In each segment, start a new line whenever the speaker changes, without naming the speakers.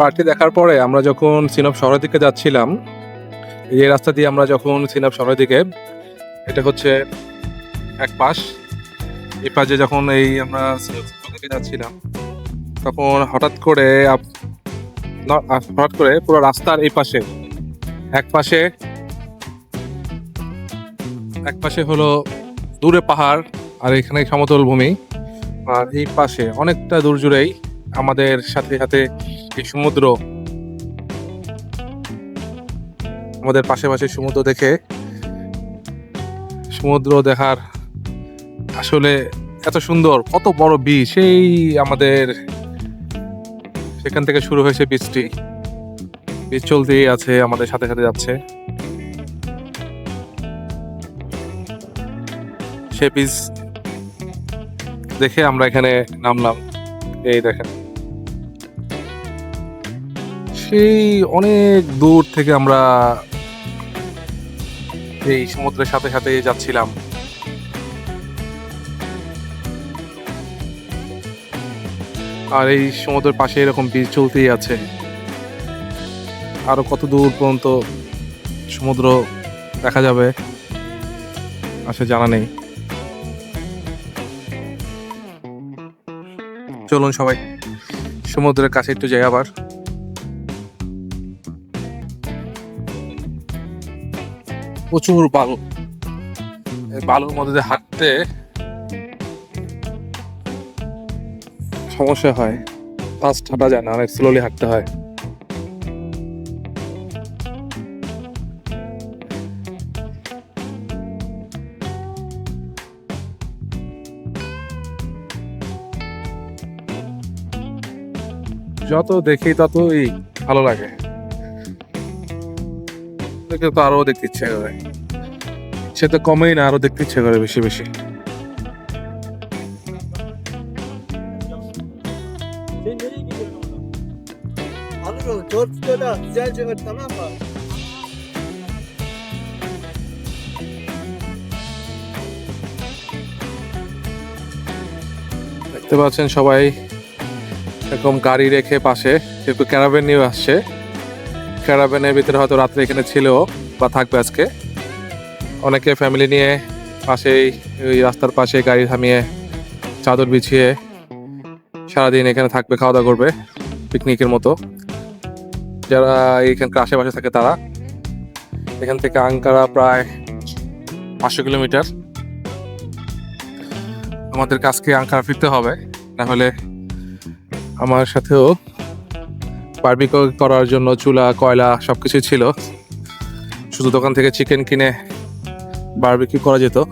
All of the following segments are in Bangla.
পার্কটি দেখার পরে আমরা যখন সিনপ শহরের দিকে যাচ্ছিলাম, এই রাস্তা দিয়ে আমরা যখন সিনপ শহরের দিকে, এটা হচ্ছে এক পাশ, এই পাশে যখন এই আমরা দিকে যাচ্ছিলাম, তখন হঠাৎ করে হঠাৎ করে পুরো রাস্তার এই পাশে, এক পাশে এক পাশে হলো দূরে পাহাড় আর এখানে সমতল ভূমি, আর এই পাশে অনেকটা দূর জুড়েই আমাদের সাথে সাথে এই সমুদ্র, আমাদের পাশে পাশে সমুদ্র দেখে, সমুদ্র দেখার আসলে এত সুন্দর, কত বড় বীজ সেই আমাদের সেখান থেকে শুরু হয়েছে বীজটি বীজ চলতেই আছে, আমাদের সাথে সাথে যাচ্ছে। সে বীজ দেখে আমরা এখানে নামলাম। এই দেখেন। সেই অনেক দূর থেকে আমরা এই সমুদ্রের সাথে সাথে যাচ্ছিলাম। আর এই সমুদ্রের পাশে এরকম বীজ চলতেই আছে। আরও কত দূর পর্যন্ত সমুদ্র দেখা যাবে আসলে জানা নেই। চলুন সবাই, সমুদ্রের কাছে একটু যাই আবার। প্রচুর বালু। বালুর মধ্যে দিয়ে হাঁটতে সমস্যা হয়। ফাস্ট হাঁটা যায় না, অনেক স্লোলি হাঁটতে হয়। যত দেখি ততই ভালো লাগে। দেখে তো আরও দেখতে ইচ্ছে করে সে তো কমেই না আরও দেখতে ইচ্ছে করে বেশি বেশি? দেখতে পাচ্ছেন সবাই, এরকম গাড়ি রেখে পাশে কেউ ক্যারাভেন নিয়ে আসছে ক্যারাভেনের ভিতরে হয়তো রাত্রে এখানে ছিল বা থাকবে আজকে। অনেকে ফ্যামিলি নিয়ে পাশেই, ওই রাস্তার পাশে গাড়ি থামিয়ে, চাদর বিছিয়ে সারাদিন এখানে থাকবে খাওয়া দাওয়া করবে পিকনিকের মতো। যারা এখানকার আশেপাশে থাকে তারা, এখান থেকে আঙ্কারা প্রায় পাঁচশো কিলোমিটার। আমাদের কাজকে আঙ্কারা ফিরতে হবে না হলে আমার সাথেও বার্বিকিউ করার জন্য চুলা, কয়লা সব সবকিছু ছিল। শুধু দোকান থেকে চিকেন কিনে বারবিকিউ করা যেত।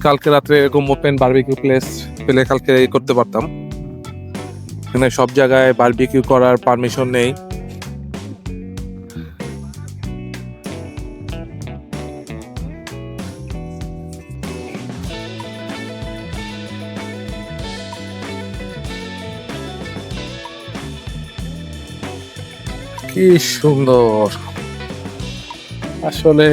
কালকে রাত্রে এরকম ওপেন বারবিকিউ প্লেস পেলে কালকে করতে পারতাম। এখানে সব জায়গায় বারবিকিউ করার পারমিশন নেই। কি সুন্দর। আসলে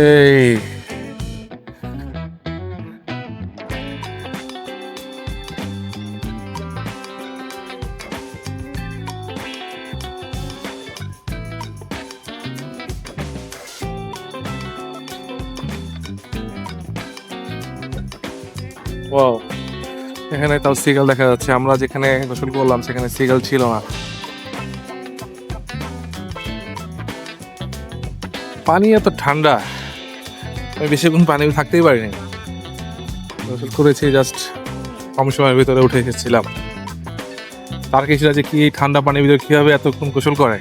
এখানে তাও সিগাল দেখা যাচ্ছে। আমরা যেখানে গোসল করলাম, সেখানে সিগাল ছিল না। পানি এত ঠান্ডা। আমি বেশিক্ষণ পানি থাকতেই পারিনি। গোসল করেছি জাস্ট কম সময়ের ভিতরে উঠে এসেছিলাম। তার কিছুটা যে কি ঠান্ডা পানির ভিতরে কীভাবে এতক্ষণ গোসল করে?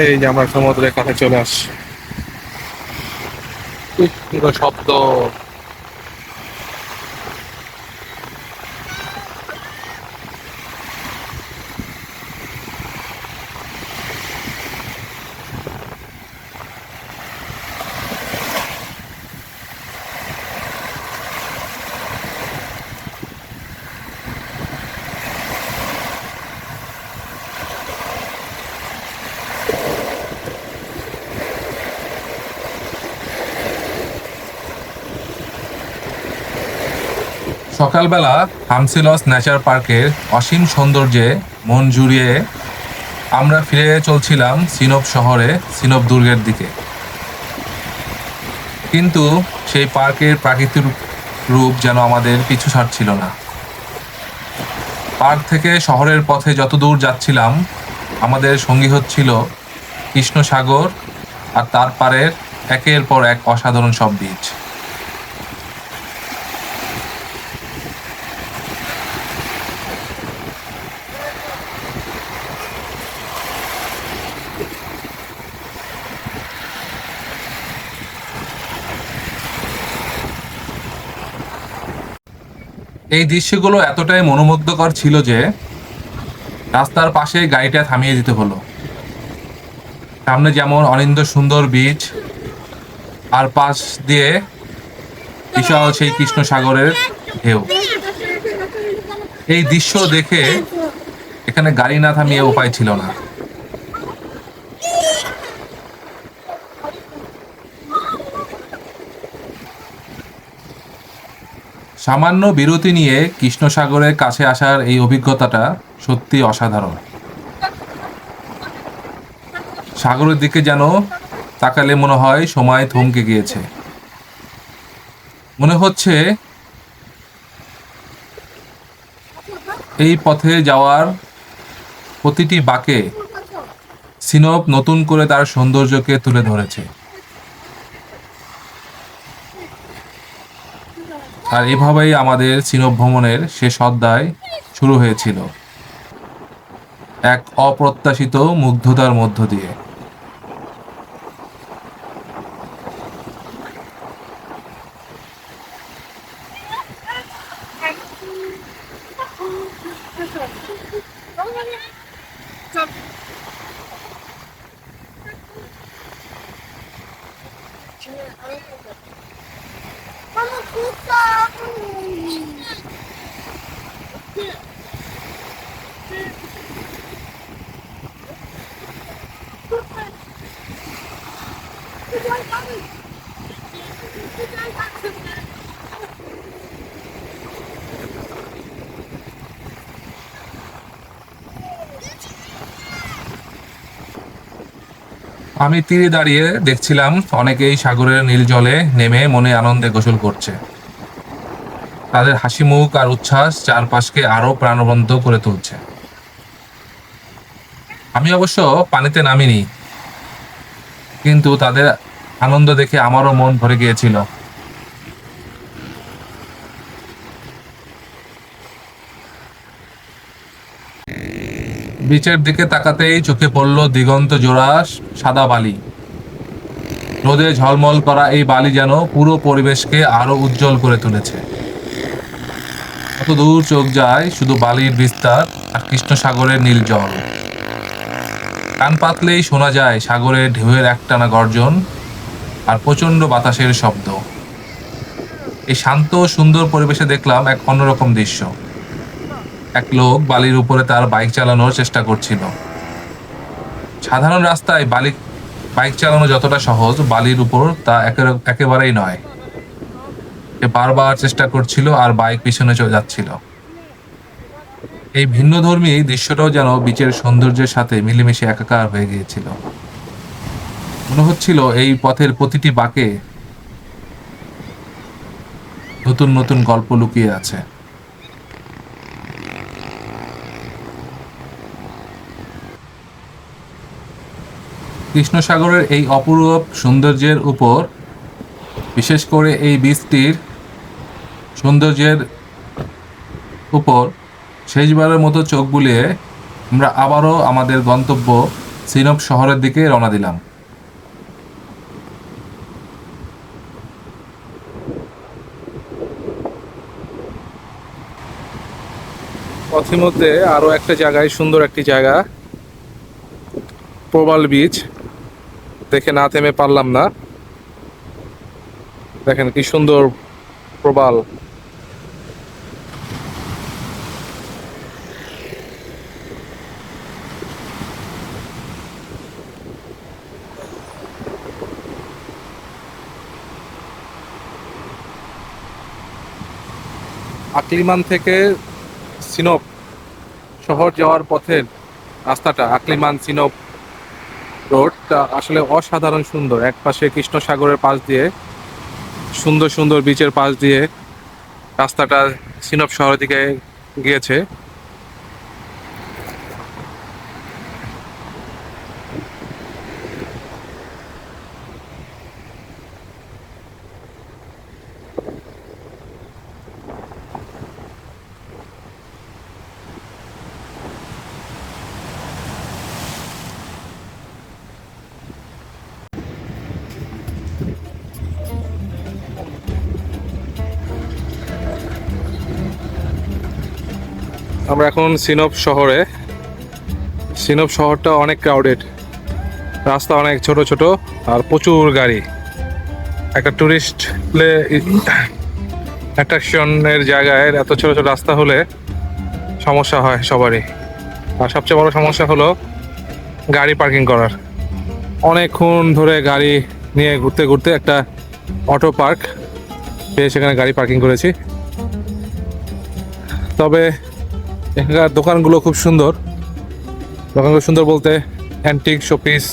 এই যে আমরা সমুদ্রের কাছে চলে আসছি শব্দ। সকালবেলা হামসিলস ন্যাচার পার্কের অসীম সৌন্দর্যে মন জুড়িয়ে আমরা ফিরে চলছিলাম সিনপ শহরে, সিনপ দুর্গের দিকে। কিন্তু সেই পার্কের প্রাকৃতিক রূপ যেন আমাদের পিছু ছাড়ছিল না। পার্ক থেকে শহরের পথে যত দূর যাচ্ছিলাম, আমাদের সঙ্গী হচ্ছিল কৃষ্ণ সাগর আর তার পারের একের পর এক অসাধারণ সব বীজ। এই দৃশ্যগুলো এতটাই মনোমুগ্ধকর ছিল যে রাস্তার পাশে গাড়িটা থামিয়ে দিতে হলো। সামনে যেমন অনিন্দ সুন্দর বীচ, আর পাশ দিয়ে বিশাল সেই কৃষ্ণ সাগরের ঢেউ। এই দৃশ্য দেখে এখানে গাড়ি না থামিয়ে উপায় ছিল না। সামান্য বিরতি নিয়ে কৃষ্ণ সাগরের কাছে আসার এই অভিজ্ঞতাটা সত্যি অসাধারণ। সাগরের দিকে যেন তাকালে মনে হয় সময় থমকে গিয়েছে। মনে হচ্ছে এই পথে যাওয়ার প্রতিটি বাঁকে সিনপ নতুন করে তার সৌন্দর্যকে তুলে ধরেছে। আর এভাবেই আমাদের চীনভ্রমণের ভ্রমণের শেষ অধ্যায় শুরু হয়েছিল। এক অপ্রত্যাশিত মুগ্ধতার মধ্য দিয়ে। আমি তীরে দাঁড়িয়ে দেখছিলাম অনেকেই সাগরের নীল জলে নেমে মনে আনন্দে গোসল করছে। তাদের হাসি মুখ আর উচ্ছ্বাস চারপাশকে আরও প্রাণবন্ত করে তুলছে। আমি অবশ্য পানিতে নামিনি, কিন্তু তাদের আনন্দ দেখে আমারও মন ভরে গিয়েছিল। বিচের দিকে তাকাতেই চোখে পড়ল দিগন্ত জোড়া সাদা বালি। রোদে ঝলমল করা এই বালি যেন পুরো পরিবেশকে আরও উজ্জ্বল করে তুলেছে। কত দূর চোখ যায় শুধু বালির বিস্তার আর কৃষ্ণ সাগরের নীল জল। কান পাতলেই শোনা যায় সাগরের ঢেউয়ের একটানা গর্জন আর প্রচণ্ড বাতাসের শব্দ। এই শান্ত, সুন্দর পরিবেশে দেখলাম এক অন্যরকম দৃশ্য। এক লোক বালির উপরে তার বাইক চালানোর চেষ্টা করছিল। সাধারণ রাস্তায় বালি, বাইক চালানো যতটা সহজ, বালির উপর তা একেবারেই নয়। সে বারবার চেষ্টা করছিল আর বাইক পিছনে চলে যাচ্ছিল। এই ভিন্নধর্মী দৃশ্যটাও যেন বিচের সৌন্দর্যের সাথে মিলেমিশে একাকার হয়ে গিয়েছিল। মনে হচ্ছিল এই পথের প্রতিটি বাঁকে নতুন নতুন গল্প লুকিয়ে আছে। কৃষ্ণসাগরের এই অপরূপ সৌন্দর্যের উপর, বিশেষ করে এই বীজটির সৌন্দর্যের উপর, শেষবারের মতো চোখ বুলিয়ে আমরা আবারও আমাদের গন্তব্য সিনপ শহরের দিকে রওনা দিলাম। পথের মধ্যে আরও একটা জায়গায়, সুন্দর একটি জায়গা, প্রবাল বীচ। দেখে না থেমে পারলাম না। দেখেন কি সুন্দর প্রবাল। আকলিমান থেকে সিনপ শহর যাওয়ার পথের রাস্তাটা, আকলিমান, সিনপ রোডটা আসলে অসাধারণ সুন্দর। এক পাশে কৃষ্ণ সাগরের পাশ দিয়ে, সুন্দর সুন্দর বিচের পাশ দিয়ে রাস্তাটা সিনব শহরের দিকে গিয়েছে। এখন সিনপ শহরে। সিনপ শহরটা অনেক ক্রাউডেড রাস্তা অনেক ছোট ছোট আর প্রচুর গাড়ি। একটা টুরিস্ট প্লে অ্যাট্রাকশনের জায়গায় এত ছোট ছোট রাস্তা হলে সমস্যা হয় সবারই। আর সবচেয়ে বড় সমস্যা হলো গাড়ি পার্কিং করার। অনেকক্ষণ ধরে গাড়ি নিয়ে ঘুরতে ঘুরতে একটা অটো পার্ক পেয়ে সেখানে গাড়ি পার্কিং করেছি। তবে এখানকার দোকানগুলো খুব সুন্দর। দোকানগুলো সুন্দর বলতে অ্যান্টিক শোপিস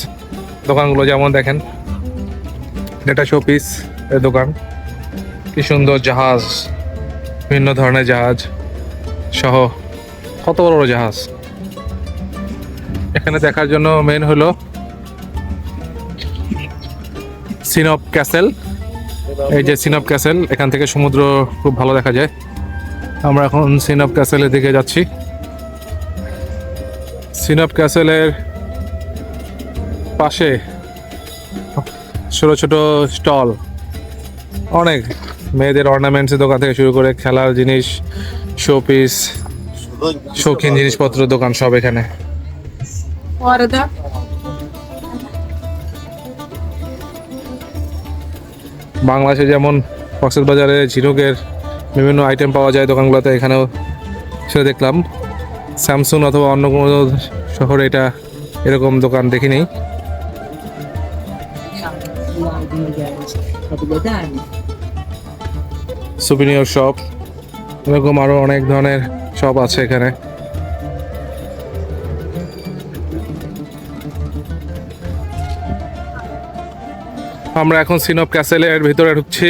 দোকানগুলো যেমন দেখেন, এটা শোপিস এর দোকান। কি সুন্দর জাহাজ, বিভিন্ন ধরনের জাহাজ সহ কত বড় বড় জাহাজ। এখানে দেখার জন্য মেন হলো সিনপ ক্যাসেল এই যে সিনপ ক্যাসেল এখান থেকে সমুদ্র খুব ভালো দেখা যায়। আমরা এখন সিনপ ক্যাসেলের দিকে যাচ্ছি। সিনপ ক্যাসেলের পাশে ছোট ছোট স্টল। অনেক মেয়েদের অর্নামেন্টসের দোকান থেকে শুরু করে খেলার জিনিস শোপিস শৌখিন জিনিসপত্র দোকান সব এখানে। বাংলাদেশে যেমন কক্সেস বাজারে ঝিনুকের বিভিন্ন আইটেম পাওয়া যায় দোকানগুলোতে, এখানেও সেটা দেখলাম। স্যামসুং অথবা অন্য কোনো শহরে এটা এরকম দোকান দেখিনি? সুপিনিয়র শপ এরকম আরও অনেক ধরনের শপ আছে এখানে। আমরা এখন সিনপ ক্যাসেলের ভিতরে ঢুকছি।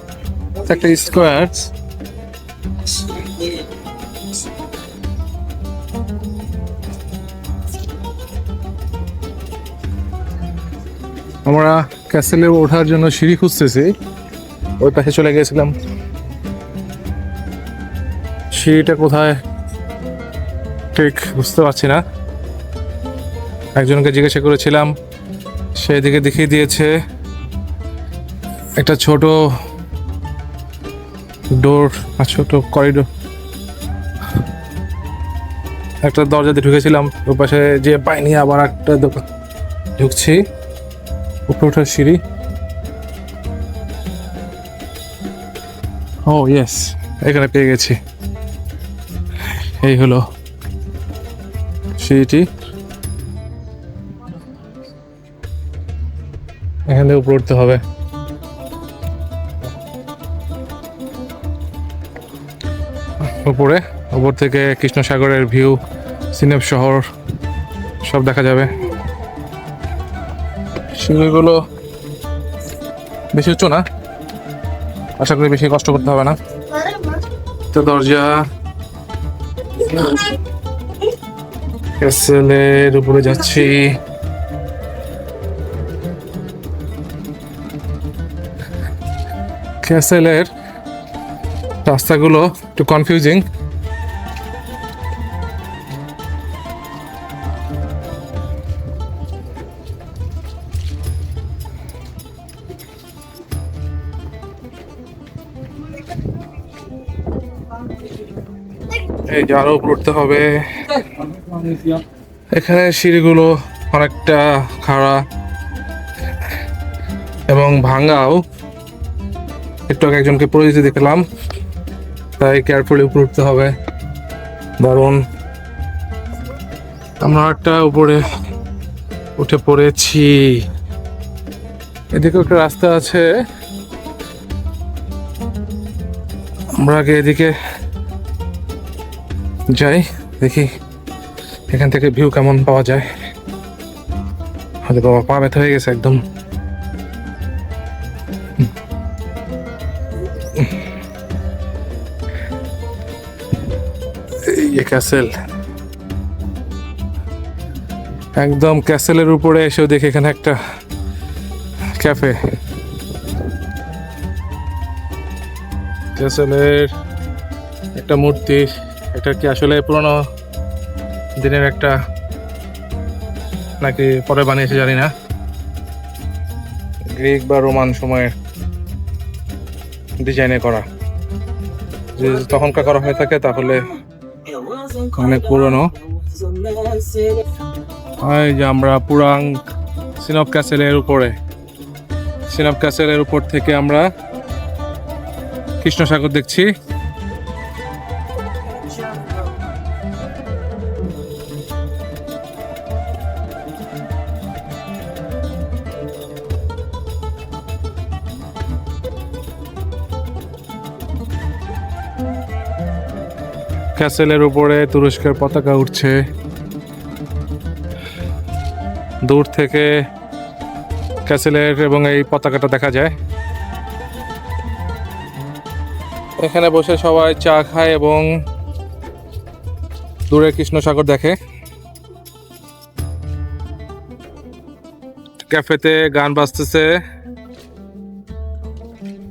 একটা স্কোয়ার আমরা ক্যাসেলে ওঠার জন্য সিঁড়ি খুঁজতেছি। ওই পাশে চলে গেছিলাম সিঁড়িটা কোথায়? ঠিক বুঝতে পারছি না। একজনকে জিজ্ঞাসা করেছিলাম সেদিকে দেখিয়ে দিয়েছে। একটা ছোট ডোর আর ছোট করিডোর একটা দরজা দিয়ে ঢুকেছিলাম ওর পাশে যে পাইনি আবার একটা দোকান ঢুকছি, উপরে ওঠার সিঁড়ি। ও ইয়েস এখানে পেয়ে গেছি। এই হলো সিঁড়িটি। এখান থেকে উপরে উঠতে হবে। উপরে। উপর থেকে কৃষ্ণ সাগরের ভিউ সিনেপ শহর, সব দেখা যাবে। সিঁড়িগুলো বেশি উঁচু না। আশা করি বেশি কষ্ট করতে হবে না। তো দরজা ক্যাসেলের উপরে যাচ্ছি। ক্যাসেলের রাস্তাগুলো একটু কনফিউজিং এই আরও হবে। এখানে সিঁড়িগুলো অনেকটা খাড়া এবং ভাঙাও। একটু একজনকে পরিচিতি দেখলাম। তাই কেয়ারফুলি উপরে উঠতে হবে। দারুণ। আমরা একটা উপরে উঠে পড়েছি। এদিকে একটা রাস্তা আছে। আমরা আগে এদিকে যাই, দেখি এখান থেকে ভিউ কেমন পাওয়া যায়। হয়তো বাবা পা ব্যথা হয়ে গেছে একদম। ক্যাসেল। একদম ক্যাসেলের উপরে এসেও দেখি এখানে একটা ক্যাফে। ক্যাসেলের একটা মূর্তি, এটা কি আসলে পুরনো দিনের একটা নাকি পরে বানিয়েছে জানি না। গ্রিক বা রোমান সময়ের ডিজাইনে করা। যদি তখনকার করা হয়ে থাকে তাহলে অনেক পুরনো। এই যে আমরা পুরাং সিনপ ক্যাসেলের উপরে। সিনপ ক্যাসেলের উপর থেকে আমরা কৃষ্ণসাগর দেখছি। ক্যাসেলের উপরে তুরস্কের পতাকা উঠছে। দূর থেকে ক্যাসেলের এবং এই পতাকাটা দেখা যায়। এখানে বসে সবাই চা খায় এবং দূরে কৃষ্ণসাগর দেখে। ক্যাফেতে গান বাজতেছে।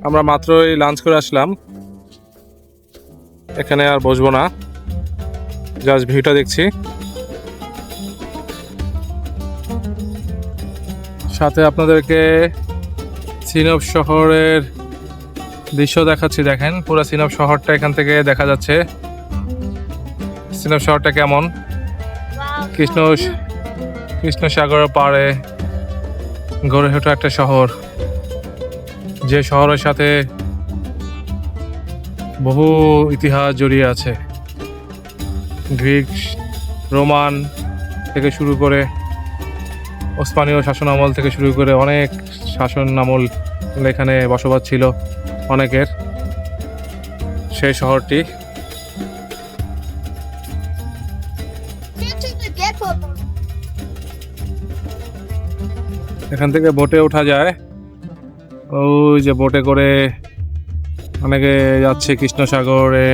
আমরা মাত্রই লাঞ্চ করে আসলাম। এখানে আর বসবো না। জাস্ট ভিউটা দেখছি। সাথে আপনাদেরকে সিনব শহরের দৃশ্য দেখাচ্ছি দেখেন। পুরো সিনব শহরটা এখান থেকে দেখা যাচ্ছে। সিনব শহরটা কেমন? কৃষ্ণ কৃষ্ণ সাগরের পাড়ে গড়ে ওঠা একটা শহর। যে শহরের সাথে বহু ইতিহাস জড়িয়ে আছে গ্রিক, রোমান থেকে শুরু করে ওসমানীয় শাসন আমল থেকে শুরু করে অনেক শাসন আমল এখানে বসবাস ছিল, অনেকের সেই শহরটি. এখান থেকে বোটে ওঠা যায় ওই যে বোটে করে অনেকে যাচ্ছে কৃষ্ণসাগরে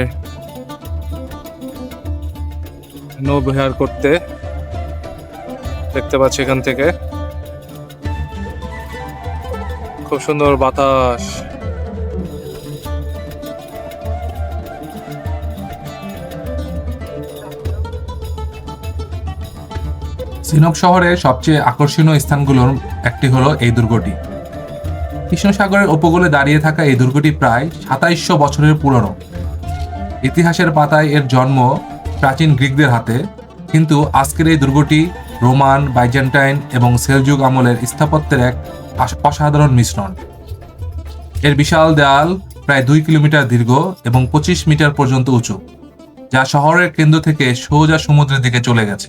নৌবিহার করতে। দেখতে পাচ্ছি এখান থেকে। খুব সুন্দর বাতাস।
সিনক শহরের সবচেয়ে আকর্ষণীয় স্থানগুলোর একটি হলো এই দুর্গটি। কৃষ্ণসাগরের উপকূলে দাঁড়িয়ে থাকা এই দুর্গটি প্রায় সাতাইশশো বছরের পুরনো। ইতিহাসের পাতায় এর জন্ম প্রাচীন গ্রিকদের হাতে, কিন্তু আজকের এই দুর্গটি রোমান, বাইজেন্টাইন এবং সেলযুগ আমলের স্থাপত্যের এক অসাধারণ মিশ্রণ। এর বিশাল দেয়াল প্রায় দুই কিলোমিটার দীর্ঘ এবং পঁচিশ মিটার পর্যন্ত উঁচু, যা শহরের কেন্দ্র থেকে সোজা সমুদ্রের দিকে চলে গেছে।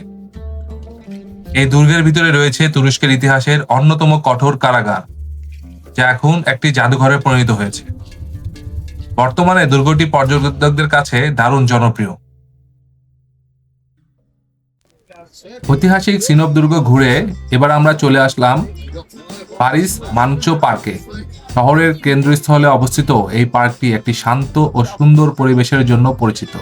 এই দুর্গের ভিতরে রয়েছে তুরস্কের ইতিহাসের অন্যতম কঠোর কারাগার। যা এখন একটি জাদুঘরে পরিণত হয়েছে। বর্তমানে দুর্গটি পর্যটকদের কাছে দারুণ জনপ্রিয়। ঐতিহাসিক সিনব দুর্গ ঘুরে এবার আমরা চলে আসলাম প্যারিস মানচো পার্কে। শহরের কেন্দ্রস্থলে অবস্থিত এই পার্কটি একটি শান্ত ও সুন্দর পরিবেশের জন্য পরিচিত।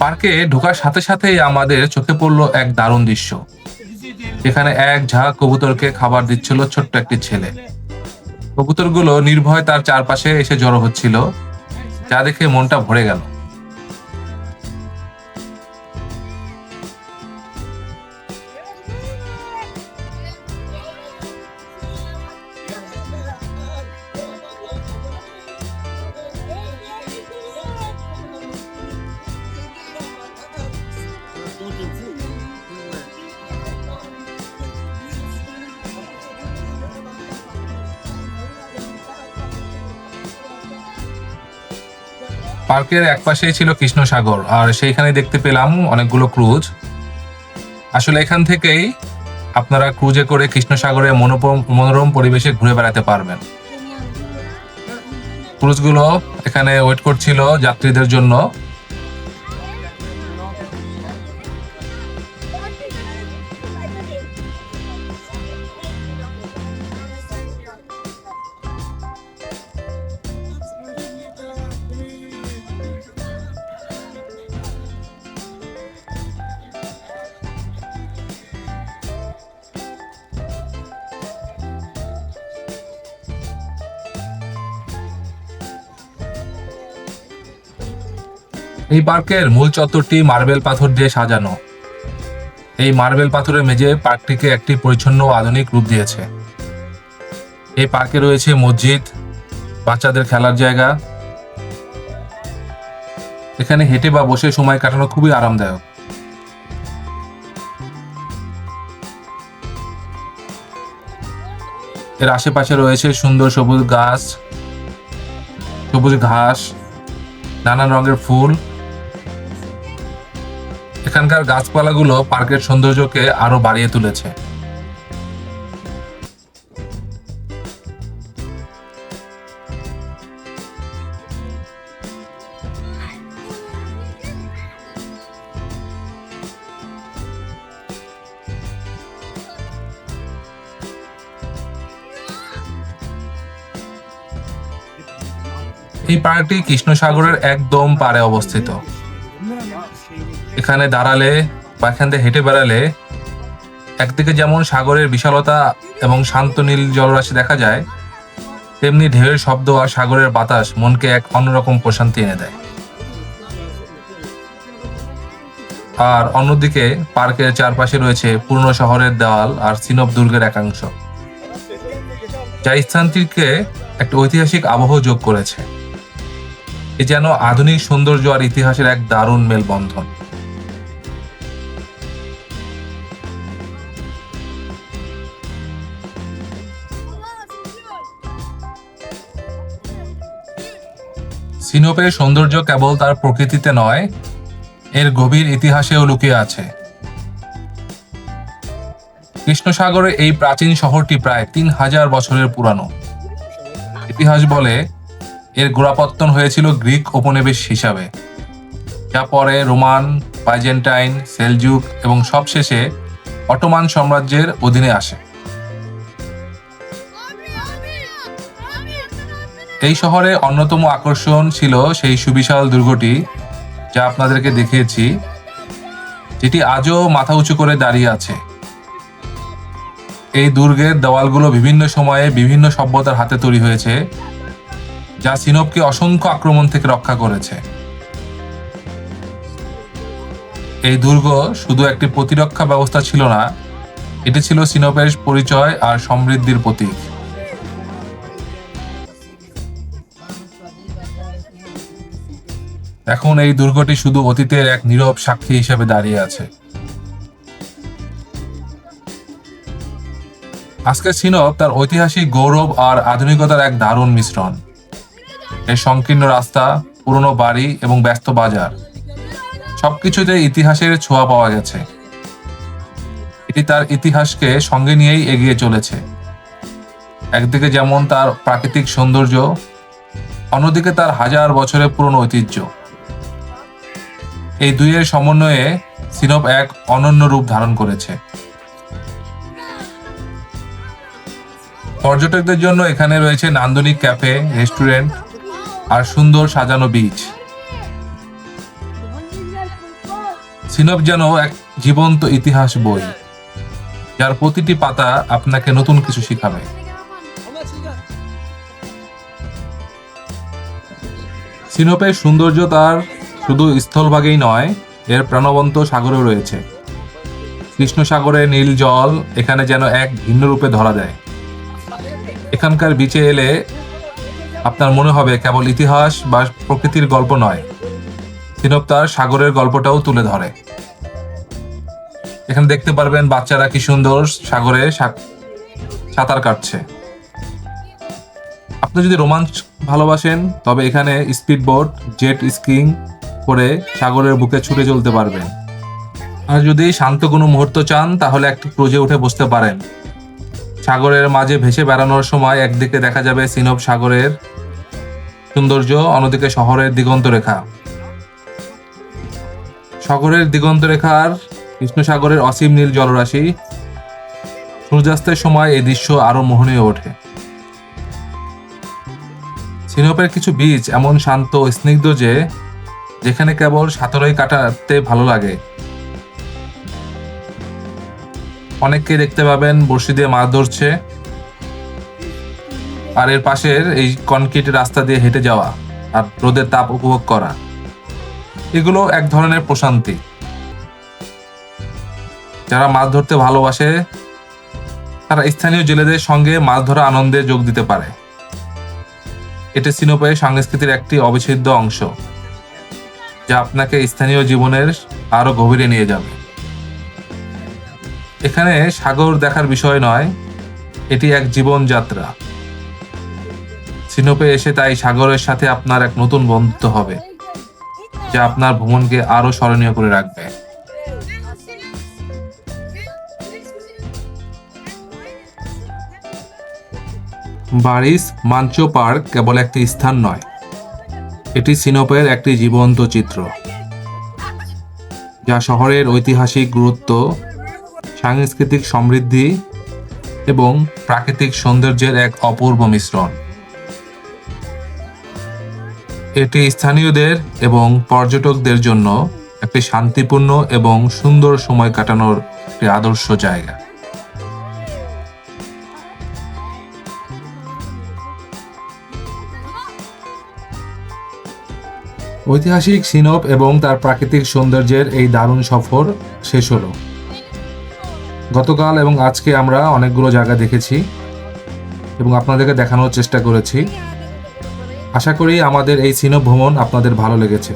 পার্কে ঢোকার সাথে সাথেই আমাদের চোখে পড়ল এক দারুণ দৃশ্য। যেখানে এক ঝাঁক কবুতরকে খাবার দিচ্ছিল ছোট্ট একটি ছেলে। কবুতরগুলো নির্ভয় তার চারপাশে এসে জড়ো হচ্ছিল, যা দেখে মনটা ভরে গেল।
পার্কের এক পাশেই ছিল কৃষ্ণসাগর, আর সেইখানে দেখতে পেলাম অনেকগুলো ক্রুজ। আসলে এখান থেকেই আপনারা ক্রুজে করে কৃষ্ণ সাগরের মনোরম পরিবেশে ঘুরে বেড়াতে পারবেন। ক্রুজগুলো এখানে ওয়েট করছিল যাত্রীদের জন্য। এই পার্কের মূল চত্বরটি মার্বেল পাথর দিয়ে সাজানো। এই মার্বেল পাথরের মেঝে পার্কটিকে একটি পরিচ্ছন্ন আধুনিক রূপ দিয়েছে। এই পার্কে রয়েছে মসজিদ, বাচ্চাদের খেলার জায়গা। এখানে হেঁটে বা বসে সময় কাটানো খুবই আরামদায়ক। এর আশেপাশে রয়েছে সুন্দর সবুজ গাছ, সবুজ ঘাস, নানান রঙের ফুল। এখানকার গাছপালাগুলো পার্কের সৌন্দর্যকে আরও বাড়িয়ে তুলেছে। এই পার্কটি কৃষ্ণ সাগরের একদম পাড়ে অবস্থিত। এখানে দাঁড়ালে বা এখান থেকে হেঁটে বেড়ালে একদিকে যেমন সাগরের বিশালতা এবং শান্ত নীল জলরাশি দেখা যায়, তেমনি ঢেউয়ের শব্দ আর সাগরের বাতাস মনকে এক অন্যরকম প্রশান্তি এনে দেয়। আর অন্যদিকে পার্কের চারপাশে রয়েছে পুরনো শহরের দেওয়াল আর সিনব দুর্গের একাংশ, যা স্থানটিকে একটা ঐতিহাসিক আবহ যোগ করেছে। এ যেন আধুনিক সৌন্দর্য আর ইতিহাসের এক দারুণ মেলবন্ধন। সিনোপের সৌন্দর্য কেবল তার প্রকৃতিতে নয়, এর গভীর ইতিহাসেও লুকিয়ে আছে। কৃষ্ণসাগরের এই প্রাচীন শহরটি প্রায় তিন হাজার বছরের পুরানো। ইতিহাস বলে, এর গোড়াপত্তন হয়েছিল গ্রিক উপনিবেশ হিসাবে, যা পরে রোমান, বাইজেন্টাইন, সেলজুক এবং সবশেষে অটোমান সাম্রাজ্যের অধীনে আসে। এই শহরে অন্যতম আকর্ষণ ছিল সেই সুবিশাল দুর্গটি, যা আপনাদেরকে দেখিয়েছি, যেটি আজও মাথা উঁচু করে দাঁড়িয়ে আছে। এই দুর্গের দেওয়ালগুলো বিভিন্ন সময়ে বিভিন্ন সভ্যতার হাতে তৈরি হয়েছে, যা সিনবকে অসংখ্য আক্রমণ থেকে রক্ষা করেছে। এই দুর্গ শুধু একটি প্রতিরক্ষা ব্যবস্থা ছিল না, এটি ছিল সিনপের পরিচয় আর সমৃদ্ধির প্রতীক। এখন এই দুর্গটি শুধু অতীতের এক নীরব সাক্ষী হিসেবে দাঁড়িয়ে আছে। আজকের সিনব তার ঐতিহাসিক গৌরব আর আধুনিকতার এক দারুণ মিশ্রণ। এর সংকীর্ণ রাস্তা, পুরনো বাড়ি এবং ব্যস্ত বাজার সবকিছুতে ইতিহাসের ছোঁয়া পাওয়া গেছে। এটি তার ইতিহাসকে সঙ্গে নিয়েই এগিয়ে চলেছে। একদিকে যেমন তার প্রাকৃতিক সৌন্দর্য, অন্যদিকে তার হাজার বছরের পুরনো ঐতিহ্য। এই দুইয়ের সমন্বয়ে সিনব এক অনন্য রূপ ধারণ করেছে। পর্যটকদের জন্য এখানে রয়েছে নান্দনিক ক্যাফে, রেস্টুরেন্ট আর সুন্দর সাজানো বিচ সিনব যেন এক জীবন্ত ইতিহাস বই, যার প্রতিটি পাতা আপনাকে নতুন কিছু শিখাবে। সিনপের সৌন্দর্য তার শুধু স্থলভাগেই নয়, এর প্রাণবন্ত সাগরেও রয়েছে। কৃষ্ণ সাগরের নীল জল এখানে যেন এক ভিন্ন রূপে ধরা দেয়। এখানকার বিচে এলে আপনার মনে হবে কেবল ইতিহাস বা প্রকৃতির গল্প নয় সিনপ তার সাগরের গল্পটাও তুলে ধরে। এখানে দেখতে পারবেন বাচ্চারা কি সুন্দর সাগরে সাঁতার কাটছে। আপনি যদি রোমাঞ্চ ভালোবাসেন, তবে এখানে স্পিড বোট জেট স্কিং করে সাগরের বুকে ছুটে চলতে পারবেন। আর যদি শান্ত কোনো মুহূর্ত চান, তাহলে একটি ক্রুজে উঠে বসতে পারেন। সাগরের মাঝে ভেসে বেড়ানোর সময় একদিকে দেখা যাবে সিনব সাগরের সৌন্দর্য, অন্যদিকে শহরের দিগন্ত রেখা সাগরের দিগন্ত রেখার কৃষ্ণ সাগরের অসীম নীল জলরাশি সূর্যাস্তের সময় এই দৃশ্য আরও মোহনীয় ওঠে। সিনোপের কিছু বীজ এমন শান্ত স্নিগ্ধ যে যেখানে কেবল সাঁতারই কাটাতে ভালো লাগে। অনেককে দেখতে পাবেন, বড়শি দিয়ে মাছ ধরছে। আর এর পাশের এই কনক্রিট রাস্তা দিয়ে হেঁটে যাওয়া আর রোদের তাপ উপভোগ করা। এগুলো এক ধরনের প্রশান্তি। যারা মাছ ধরতে ভালোবাসে, তারা স্থানীয় জেলেদের সঙ্গে মাছ ধরা আনন্দে যোগ দিতে পারে। এটা সিনোপের সংস্কৃতির একটি অবিচ্ছেদ্য অংশ। যা আপনাকে স্থানীয় জীবনের আরও গভীরে নিয়ে যাবে। এখানে সাগর দেখার বিষয় নয়, এটি এক জীবনযাত্রা। সিনোপে এসে তাই সাগরের সাথে আপনার এক নতুন বন্ধুত্ব হবে, যা আপনার ভ্রমণকে আরও স্মরণীয় করে রাখবে। বারিস মাঞ্চো পার্ক কেবল একটি স্থান নয় এটি সিনোপের একটি জীবন্ত চিত্র, যা শহরের ঐতিহাসিক গুরুত্ব, সাংস্কৃতিক সমৃদ্ধি এবং প্রাকৃতিক সৌন্দর্যের এক অপূর্ব মিশ্রণ। এটি স্থানীয়দের এবং পর্যটকদের জন্য একটি শান্তিপূর্ণ এবং সুন্দর সময় কাটানোর একটি আদর্শ জায়গা। ঐতিহাসিক সিনপ এবং তার প্রাকৃতিক সৌন্দর্যের এই দারুণ সফর শেষ হলো। গতকাল এবং আজকে আমরা অনেকগুলো জায়গা দেখেছি এবং আপনাদেরকে দেখানোর চেষ্টা করেছি। আশা করি আমাদের এই সিনপ ভ্রমণ আপনাদের ভালো লেগেছে।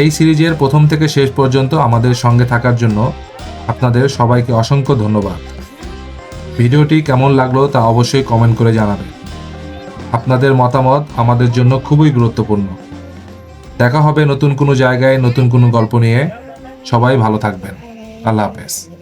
এই সিরিজের প্রথম থেকে শেষ পর্যন্ত আমাদের সঙ্গে থাকার জন্য আপনাদের সবাইকে অসংখ্য ধন্যবাদ। ভিডিওটি কেমন লাগল তা অবশ্যই কমেন্ট করে জানাবেন। আপনাদের মতামত আমাদের জন্য খুবই গুরুত্বপূর্ণ। দেখা হবে নতুন কোনো জায়গায় নতুন কোনো গল্প নিয়ে। সবাই ভালো থাকবেন। আল্লাহ হাফেজ।